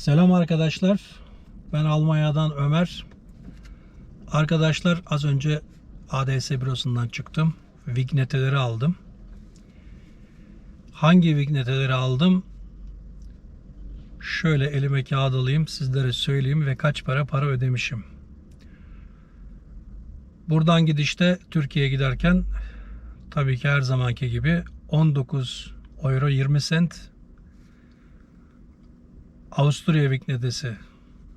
Selam arkadaşlar. Ben Almanya'dan Ömer. Arkadaşlar az önce ADS bürosundan çıktım. Vigneteleri aldım. Hangi vigneteleri aldım? Şöyle elime kağıt alayım sizlere söyleyeyim ve kaç para para ödemişim. Buradan gidişte Türkiye'ye giderken tabii ki her zamanki gibi 19 euro 20 sent Avusturya Vignetesi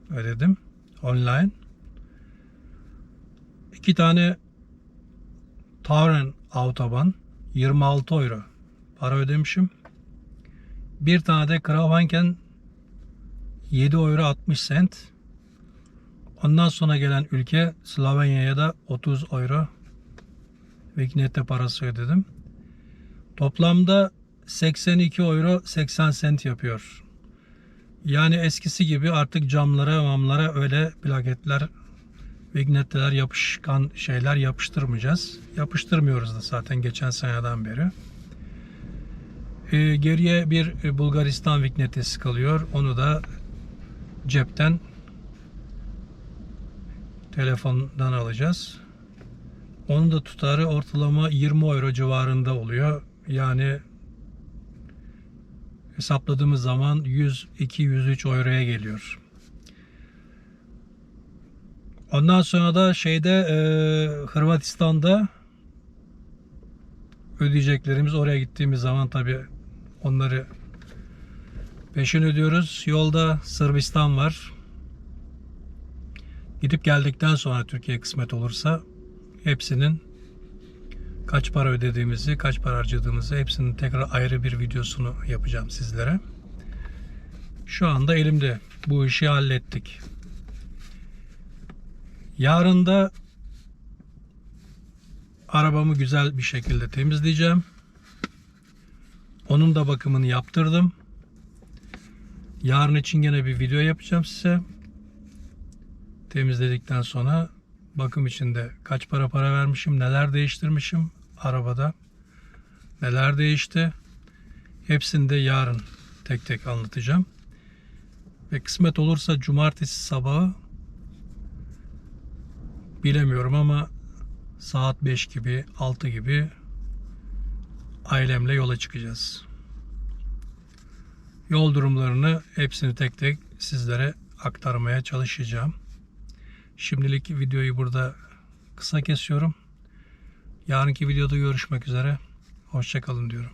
ödedim online. İki tane Tauren Autobahn 26 euro para ödemişim. Bir tane de Kravanken 7 euro 60 sent. Ondan sonra gelen ülke Slovenya'ya da 30 euro Vignette parası ödedim. Toplamda 82 euro 80 sent yapıyor. Yani eskisi gibi artık camlara, mamlara öyle plaketler, vignetteler, yapışkan şeyler yapıştırmayacağız. Yapıştırmıyoruz da zaten geçen seneden beri. Ee, geriye bir e, Bulgaristan vignettesi kalıyor. Onu da cepten telefondan alacağız. Onun da tutarı ortalama 20 euro civarında oluyor. Yani hesapladığımız zaman 102-103 euroya geliyor. Ondan sonra da şeyde e, Hırvatistan'da ödeyeceklerimiz oraya gittiğimiz zaman tabi onları peşin ödüyoruz. Yolda Sırbistan var. Gidip geldikten sonra Türkiye kısmet olursa hepsinin kaç para ödediğimizi, kaç para harcadığımızı hepsinin tekrar ayrı bir videosunu yapacağım sizlere. Şu anda elimde. Bu işi hallettik. Yarın da arabamı güzel bir şekilde temizleyeceğim. Onun da bakımını yaptırdım. Yarın için gene bir video yapacağım size. Temizledikten sonra bakım içinde kaç para para vermişim, neler değiştirmişim arabada, neler değişti. Hepsini de yarın tek tek anlatacağım. Ve kısmet olursa cumartesi sabahı bilemiyorum ama saat 5 gibi, 6 gibi ailemle yola çıkacağız. Yol durumlarını hepsini tek tek sizlere aktarmaya çalışacağım. Şimdilik videoyu burada kısa kesiyorum. Yarınki videoda görüşmek üzere. Hoşçakalın diyorum.